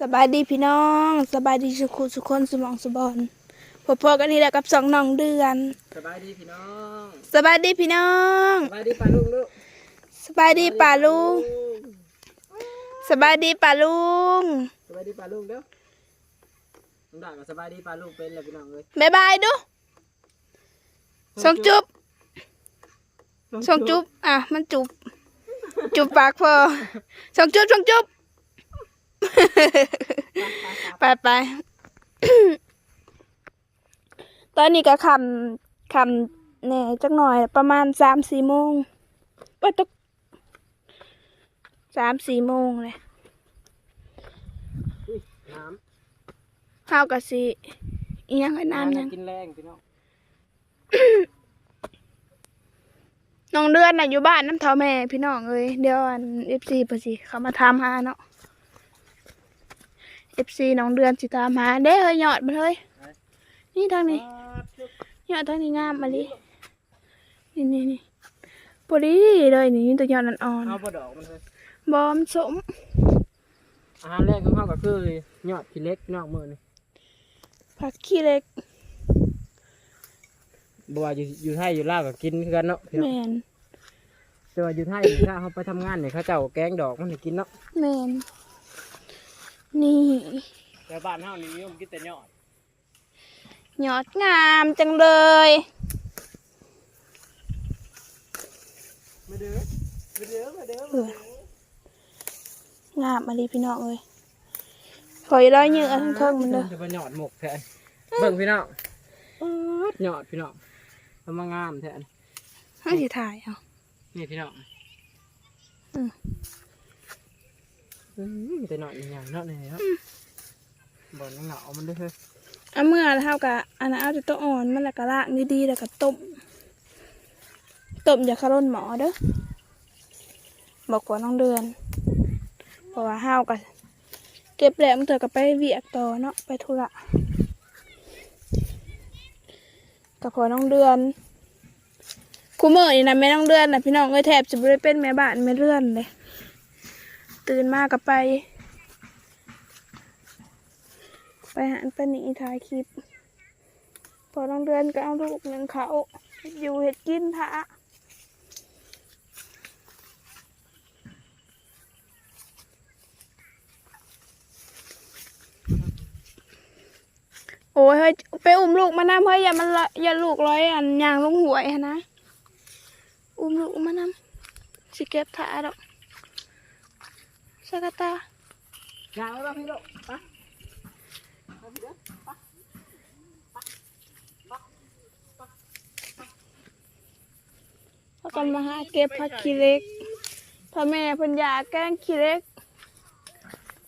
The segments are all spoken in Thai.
สบายดีพี่น้องสบายดีสุขุสุคนสมองสุบอนพบๆกันนี่แหละกับสองน้องเดือนสบายดีพี่น้องสบายดีพี่น้องสบายดีป่าลุงลูกสบายดีป่าลุงสบายดีป่าลุงสบายดีป่าลุงเด้อน้องด่าก็สบายดีป่าลุงเป็นแล้วพี่น้องเลยบายบายดูส่งจุ๊บส่งจุ๊บอะมันจุ๊บจุ๊บปากพอส่งจุ๊บส่งจุ๊บ ไปไปตอนนี้ก็คำคำเนี่ยจักหน่อยประมาณสามสี่โมงว่าตกสามสี่โมงเลยอุ้ยน้ข้าวกะสิอีหยังไอ้ำน้ำยังกินแรงพี่น้องน้องเดือนน่ะอยู่บ้านน้ำเท่าแม่พี่น้องเอ้ยเดี๋ยวอันเอฟซีปะสิเขามาทำหาเนาะ เอฟซีน้องเดือนสิตามหาเด้เฮ้ยหยอดมาเลยนี่ทางนี้ยอดทางนี้งามมาดินี่นี่นี่พอดีเลยนี่ตัวยอดนันอ่อนเอาปลาดอกมันเลยบอมสมอาหารแรกของเขาก็คือยอดขี้เล็กพี่น้องมือนี่ผักขี้เหล็กบัวาอยู่อยู่ไทยอยู่ลาวก็กินคือกันเนาะพี่แมน้องนแต่ว่าอยู่ไทยนี่ถ้าเขาไปทำงานเนี่ยเขาเจ้าแกงดอกมันให้กินเนาะแมน นี่แต่บ้านเฮานี่นิยมกินแต่ยอดยอดงามจังเลยมาเด้อมาเด้อมาเด้อเอองามมาดิพี่น้องเอ้ยขอยร้อยเยอะทั้งเทิงมันเลยจะเป็นยอดหมกแทนเบิ่งพี่น้องยอดพี่น้องมันมางามแทนให้สิถ่ายเอานี่พี่น้องอืมอืมมี แต่หน่อยใหญ่ๆเนาะนี่ครับบอลเหงามันด้วยเฮ้ยเอาเมื่อเท่ากับอันนั้นเอาแต่ตัวอ่อนมันแล้วก็ลากดีๆแล้วก็ต้มต้มอย่าคาร่นหมอเด้อบอกว่าน้องเดือนเพราะว่าห้ากับเก็บแหลมเถอะก็ไปเวียกต่อเนาะไปธุระกับพอน้องเดือนคูเมอร์นี่นะแม่น้องเดือนนะพี่น้องเอ้ยแทบจะไม่ได้เป็นแม่บ้านแม่เรือนเลย ตื่นมากก็ไป ไปหาปนีถ่ายคลิป พอน้องเดือนก็เอาลูกหนึ่งเขาอยู่เห็ดกินทะโอ้ยเฮ้ยไปอุ้มลูกมานำเฮ้ยอย่ามันละอย่าลูกร้อยอันยางลงหวยนะ อุ้มลูกมานำสิเก็บถาดอก สกตาอยากแล้วพี่ลูกไปพากันมาหาเก็บผักขี้เหล็กพ่อแม่เพิ่นอยากแกงขี้เหล็ก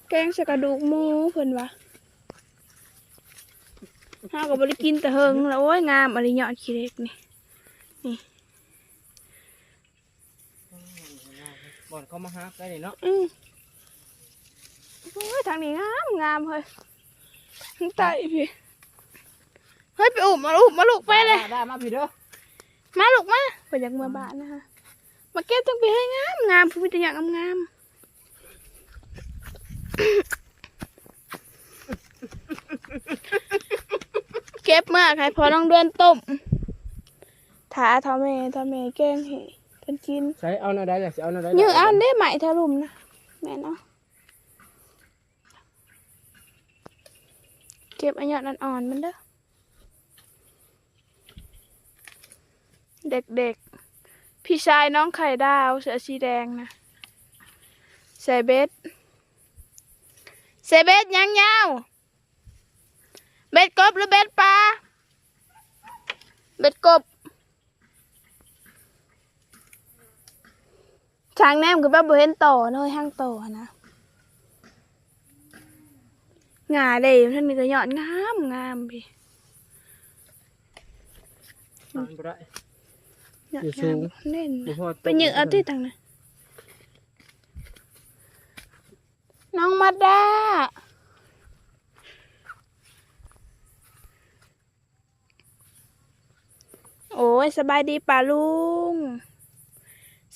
แกงใส่กระดูกหมูเพิ่นว่าเฮาก็บ่ได้กินแต่เฮิงแล้วโอ้ยงามอะไรยอดขี้เหล็กนี่บอลเขามาฮักได้นี่เนาะอือโอ้ ยทางนี้งามงามเฮ้ยทางใต้พี่เฮ้ยไปอุ้มมาลูกมาลูกไปเลย ได้มาพี่เด้อมาลูกมาเพิ่นอยากเมื่อบ้านนะคะมาเก็บจังไปให้งามงามเพิ่นมีแต่อย่างงามๆเก็บมากให้พอน้องเดือนต้มถาทอแม่ทอแม่แกงให้เพิ่นกินใช้เอาหน้าได้เลยเอาหน้าได้ยื้ออันได้ไหมทะลุมนะแม่เนาะ เก็บอันยอดอ่อนๆมันเด้อ เด็กๆ พี่ชายน้องไข่ดาวเสือสีแดงนะใส่เบ็ดใส่เบ็ดยังยาวเบ็ดกบหรือเบ็ดปลา เบ็ดกบช้างแนมคือแบบบ่เห็นต่อเนยห้างต่อนะ งาเลยท่านมีกระยอดงามงามพี่มันบ่ได้ ยอดอยู่สูงามงเน่นบ่พอเป็นยืนเอาที่ตังนะน้องมาด้าโอ้ยสบายดีป่าลุง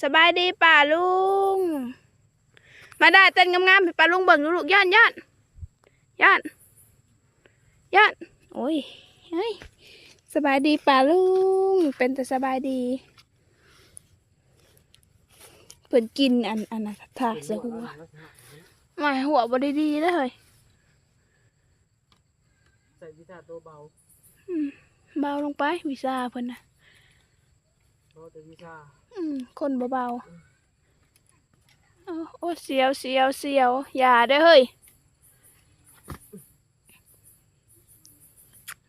สบายดีป่าลุง มาได้เต้นงามๆให้ป่าลุงเบิ่งดูลูกย่านย่าน ย่านย่านโอ้ยเฮ้ยสบายดีป่าลุง เป็นแต่สบายดีเปิ่นกินอันอันน่ะถากเสียหัวหมายหัวบ่ได้ดีเลยเฮ้ยใส่พิซซ่าตัวเบาเบาลงไปวิซาเพิ่นน่ะเพราะแต่พิซซ่าอืมคนเบาๆเอาโอ้เสียวเสียวเสียวอย่าได้อเฮ้ย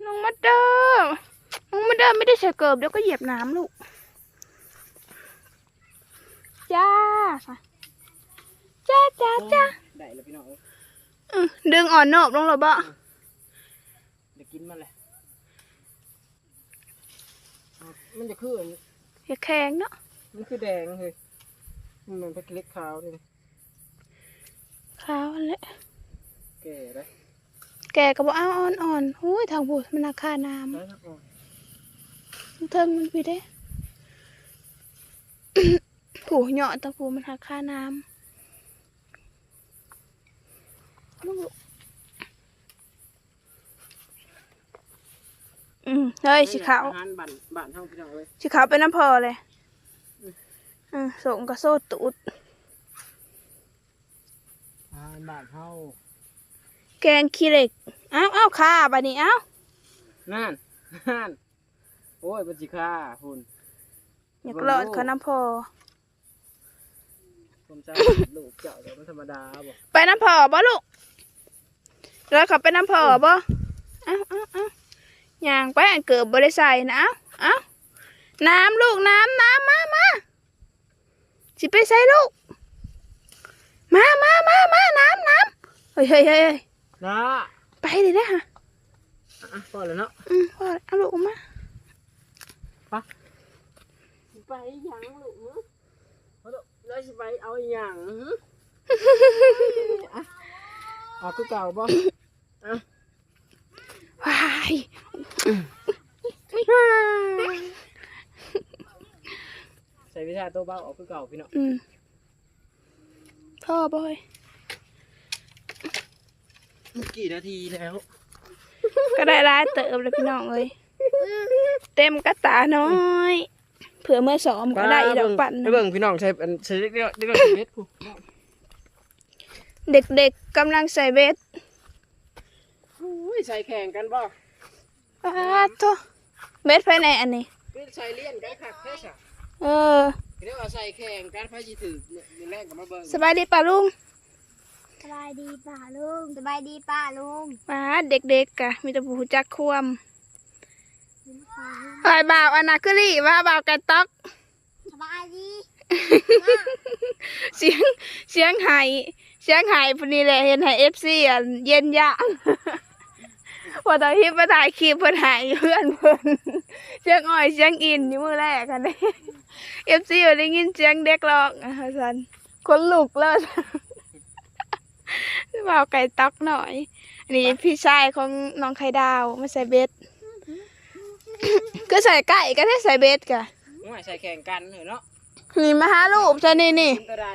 น้องมาเดอน้องมาเดอไม่ได้ใส่เกิบเดี๋ยวก็เหยียบน้ำลูก จ้าค่ะจ้าจ้าจ้าได้แล้วพี่น้องเอ้ยอืมดึงอ่อนนอบลงหรอบ่เดี๋ยวกินมันเลยอะมันจะคืออันอย่าแข็งเนาะมันคือแดงเลยมันเหมือนเป็นเล็กขาวเลยขาวอันแหละแก่เลย แกก็บอกอ้าวอ่อนๆหุ้ยทางบูมันราคาน้ำได้ครับอ่อนเทิงมันไปได้ผูเหยาะตะผูมันหักค่าน้ำลูกอืมเฮ้ยสีขาวอาหารบ้านบ้านเฮาพี่น้องเอ้ยสีขาวเป็นน้ำพอเลยอืมส่งกระโซ่ตูดอาหารบ้านเฮา แกงขี้เหล็กอ้าวอ้าวค่าบะนี้อ้าวนั่นนั่นโอ้ยบัญชีค่าคุณอยากรอดเขาน้ำพอผมจะลูกเจ้าเดี๋ยวมันธรรมดาบ่ไปน้ำพอบ่ลูกรอดเขาไปน้ำพอบ่เอ้าวอ้าวอ้าวย่างไปอันเกิดบ่ได้ใส่นะเอ้าวอ้าวน้ำลูกน้ำน้ำมามาสิไปใส่ลูก มามามามาน้ำน้ำเฮ้ยเฮ้ยเฮ้ยเฮ้ย นะไปเลยนะฮะอะพอแล้วเนาะอืมพ่อเอาลูกมาไปหยังลูกหึเอาลูกแล้วสิไปเอาหยังหึอะเอาคือเก่าบ่ว้ายใส่วิชาตัวเบาเอาคือเก่าพี่น้องอืมพ่อบ่อย กี่นาทีแล้ว ก็ได้ร้ายเติบเลยพี่น้องเลยเต็มกระตาน้อยเผื่อเมื่อสอมก็ได้อีดอกปั่นไปเบิ่งพี่น้องใช้อันใช้เรียกเรียกเรียกว่าเม็ดกูเด็กๆกำลังใส่เบสโอ้ยใส่แข่งกันบ่อ้าโตเบสภายในอันนี้คือใส่เลี่ยนกันคักแท้ซะเออเรียกว่าใส่แข่งกันพาสิถือเนี่ยอย่างแรกก็มาเบิ่งสบายดีป่ะลุง สบายดีป่าลุงสบายดีป้าลุงป้าเด็กๆกะมีแต่ผู้จักควมไอ้บ่าวอันนาคือรี่ว่าบ่าวไก่ต๊อก สบายดีเสียงเสียงไห้เสียงไห้พอนี้แหละเห็นไห้เอฟซีอะเย็นยะพอตอนที่ไปถ่ายคลิปเพิ่นหายเพื่อนเพิ่นเสียงอ้อยเสียงอินอยู่มือแรกกันเลยเอฟซีได้ยินเสียงเด็กร้องอะสันคนลุกแล้ว บ่าวไก่ต๊อกหน่อย อันนี้พี่ชายของน้องไข่ดาวมาใส่เบ็ด ก็ใส่ไก่ก็ได้ใส่เบ็ดกะโอ้ยใส่แข่งกันเหรอเนาะนี่มาหารูปจะนี่นี่กินตัวใด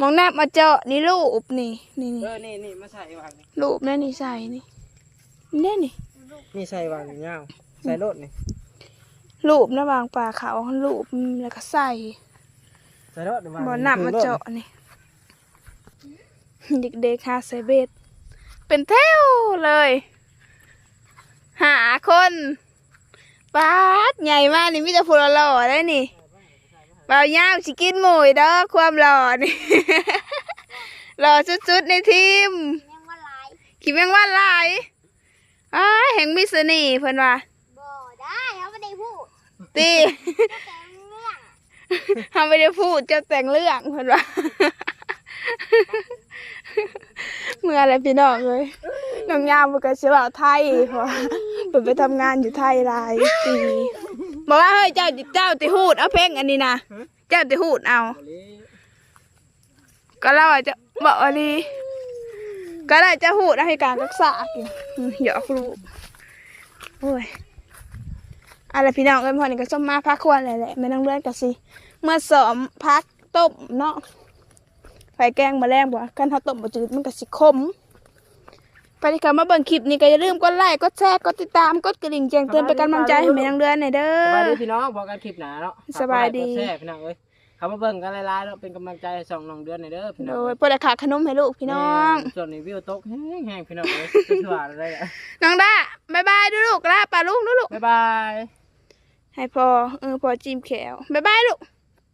มองหน้ามาเจาะนี่รูปนี่ นี่เอนี่อนี่นี่มาใส่วางนี่รูปนั่นนี่ใส่นี่นี่นี่นี่ใส่วางอย่างเงี้ยใส่รถนี่รูปนะวางปลาเขาวรูปแล้วก็ใส่ใส่รถวางบ่อน้ำมาเจาะนี่ เด็กๆหาใส่เบ็ดเป็นแถวเลย หาคนปาดใหญ่มากนี่มีแต่ผู้หล่อๆได้นี่บ่าวยาวสิกินหมูยเด้อความหล่อนี่หล่อสุดๆในทีมยังว่าหลายคิดแม่งว่าหลายอ้ายแห่งมิสนี่เพิ่นว่าบ่ได้เขาไม่ได้พูดตีแต่เรื่องทำไม่ได้พูดเจะแต่งเรื่องเพิ่นว่า เมื่ออะไรพี่น้องเลยน้องยามมันก็สิว่าไทยเพราะว่าเพิ่นไปทำงานอยู่ไทยหลายปีบอกว่าเฮ้ยเจ้าเจ้าติหูดเอาเพลงอันนี้นะเจ้าติหูดเอาเอาเลยก็เราอาจจะบอกว่าดีก็ได้จะหูดให้การรักษาอยู่อืมหยอกลูกโอ้ยอะไรพี่น้องเอ้ยพอนี่ก็ส้มมาพักควรเลยแหละไม่ต้องเลื่อนกันสิเมื่อสอมพักต้มเนาะ แกงมาแรงบ่กันถ้าต้มบ่จืดมันก็สิขมไปที่เขามาเบิ่งคลิปนี้ก็อย่าลืมกดไลค์กดแชร์กดติดตามกดกระดิ่งแจ้งเตือนเป็นกำลังใจให้แม่นางเดือนหน่อยเด้สบายอดีพี่น้องบอกกันคลิปหนาเนาะสบายดี ฝกกไลค์กแชร์พี่น้องเอ้ยเขามาเบิ่งกันหลายๆแล้วเป็นกำลังใจให้สองน้องเดือนหน่อยเด้อพี่น้องโดเอ้ยยพอได้ขาขนมให้ลูกพี่น้อง แม่ส่วนนี้วิวตกแห้งๆพี่น้องเอ้ยจะถือว่าอะไรอะน้องด้าบายบายดูลูกลาป่าลุงดูลูกบ๊ายบายให้พอเออพอจิ้มแขวบายบายลูก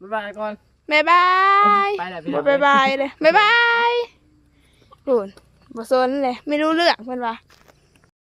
บ๊ายบายก่อน บายบายไปแล้วพี่น้องบายบายเลยบายบายโอ้ยบ่สนเลยไม่รู้เรื่องเพิ่นว่าบ